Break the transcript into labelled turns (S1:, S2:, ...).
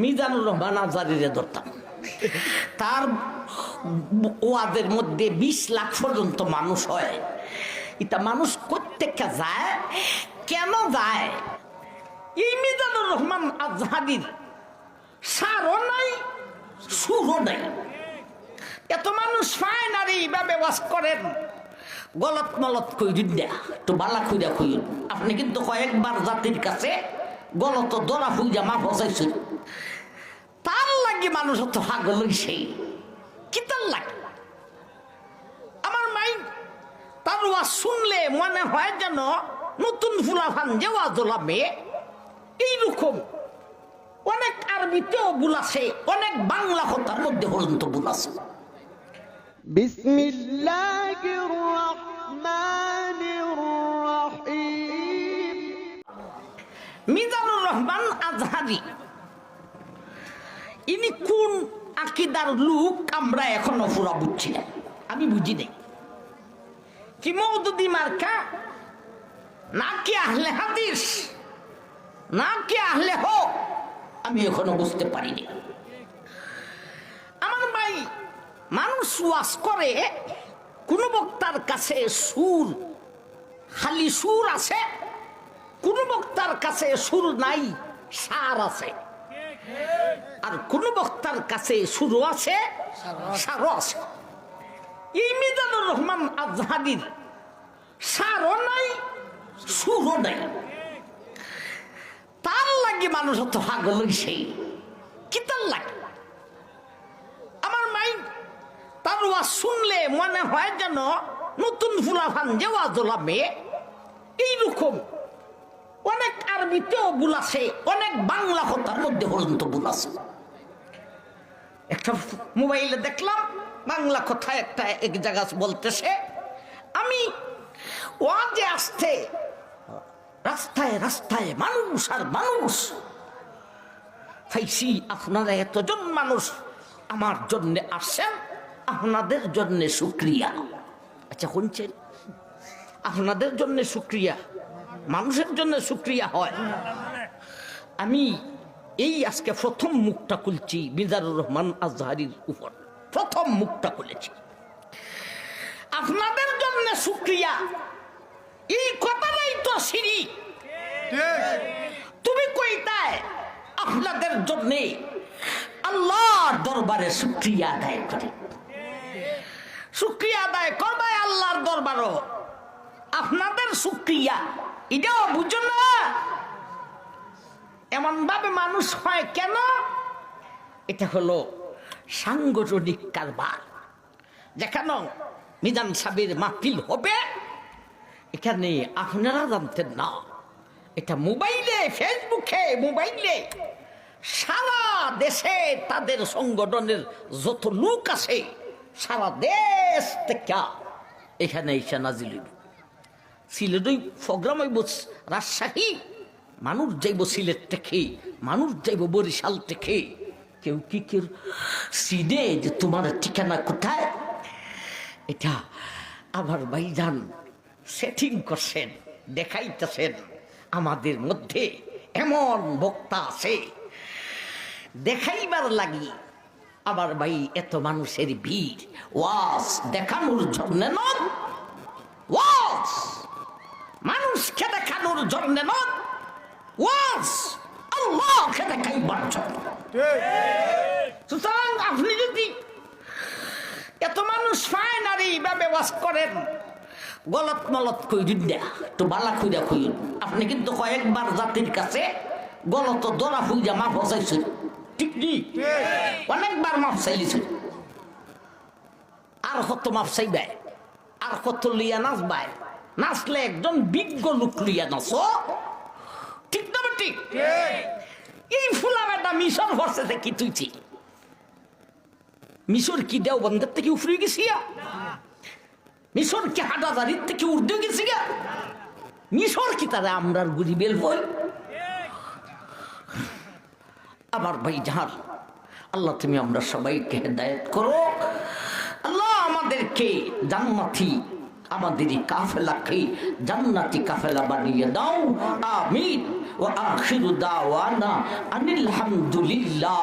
S1: মিজানুর রহমান আজারিরে ধরতাম। তার ওয়াদের মধ্যে বিশ লাখ পর্যন্ত মানুষ হয়। এটা মানুষ প্রত্যেকটা যায়, কেন যায়? এই মিজানুর রহমান আজহারির সারও নাই, সুরও নাই। এত মানুষ পায় না রে, এইভাবে বাস করেন। গলত মলত কইরিন দেয়া তো বালা খুঁজা খুঁজুন আপনি কিন্তু কয়েকবার জাতির কাছে গলত দোলা ফুইয়া মা ফসাইছিল তার লাগে মানুষ তো হাগল সেই কি তার লাগে? আমার মাই তার শুনলে মনে হয় যেন নতুন যে এইরকম। অনেক আরবিতেও ভুল আছে অনেক বাংলা কথার মধ্যে পর্যন্ত ভুল আছে। মিজান রহমান আজহারি। ইনি কোন আকিদার লোক আমরা এখনও পুরা বুঝছি না। আমি বুঝি নাই। কি মৌদুদি মার্কা? না কি আহলে হাদিস? না কি আহলে হোক আমি এখনও বুঝতে পারিনি। আমার ভাই মানুষ ওয়াজ করে, কোন বক্তার কাছে সুর, খালি সুর আছে কোন বক্তার কাছে সুর নাই, সার আছে। আর কোন বক্তার কাছে সুরও আছে, সারও আছে। এই মিজানুর রহমান আজহাদির সারও নাই, সুরও নাই। তার লাগে মানুষ তো হাগল হইছে। কি তার লাগে? আমার মাই তার ওয়াজ শুনলে মনে হয় যেন নতুন ফুলাফান যে ওয়াজ ওলাবে এইরকম। অনেক আরবিতেও ভুল আছে, অনেক বাংলা কথার মধ্যে পর্যন্ত ভুল আছে। একটা মোবাইলে দেখলাম, বাংলা কথা একটা এক জায়গা বলতেছে, আমি ওয়াজে আসতে রাস্তায় রাস্তায় মানুষ আর মানুষ ফাইসি আপনারা এতজন মানুষ, আমার জন্য আসেন, আপনাদের জন্য শুক্রিয়া। আচ্ছা শুনছেন? আপনাদের জন্য শুক্রিয়া। মানুষের জন্য শুক্রিয়া হয়। আমি এই আজকে প্রথম মুখটা খুলছি মিজানুর রহমান আজহারির উপর। প্রথম মুখটা খুলেছি। আপনাদের জন্য শুক্রিয়া এই কথাটাই তো সিঁড়ি। তুমি কইতায় আপনাদের জন্য আল্লাহর দরবারে শুক্রিয়া আদায় করে। শুক্রিয়া আদায় করবাই আল্লাহর দরবারও। আপনাদের শুক্রিয়া এটাও বুঝো না। এমন ভাবে মানুষ হয় কেন? এটা হলো সাংগঠনিক কারবার। যেখানে মিজান সাবির মাহফিল হবে, এখানে আপনারা জানতেন না। এটা মোবাইলে, ফেসবুকে, মোবাইলে সারা দেশে তাদের সংগঠনের যত লোক আছে, সারা দেশ থেকে এখানে এসে নাজিল হইব। সিলেটই প্রোগ্রাম হইব রাজশাহী। মানুষ যাইব সিলেট থেকে, মানুষ যাইব বরিশাল থেকে। কেউ কি কেউ সিনে যে তোমার ঠিকানা কোথায়? এটা আবার ভাইজান সেটিং করছেন, দেখাইতেছেন। আমাদের মধ্যে এমন বক্তা আছে। দেখাইবার লাগি আবার ভাই এত মানুষের ভিড় ওয়াস দেখানোর জন্য নয়। মানুষকে দেখানোর জন্য নয় ওয়াজ আল্লাহকে দেখাইবার জন্য। সুতরাং আপনি যদি এত মানুষ পায় না রে এইভাবে ওয়াজ করেন গলত মলত কইরিন দেয়া তো বালা খুঁজা খুঁজুন আপনি কিন্তু কয়েকবার জাতির কাছে গলত দরা খুঁজা মা বসাইছেন ঠিক নি অনেকবার মাপ চাইলিছেন আর কত মাপ চাইবে? আর কত লিয়া নাচবাই নাচলে একজন বিজ্ঞ লোক লিয়া নাচ ঠিক না ঠিক এই ফুলা বেটা মিশর ভরসে থেকে তুইছি মিশর কি দেও বন্ধের থেকে উফরে গেছি মিশর কি হাটাদারির থেকে উর্দে গেছি গা মিশর কি তারা আমরার গুড়ি বেল বই? আমার ভাই জাহান, আল্লাহ তুমি আমরা সবাইকে হেদায়ত করো। আল্লাহ আমাদেরকে জান্নাতি আমাদের এই কাফেলাকে জান্নাতি কাফেলা বানিয়ে দাও। আমিন। ও আখিরু দাওয়ানা আনিল হামদুলিল্লাহ।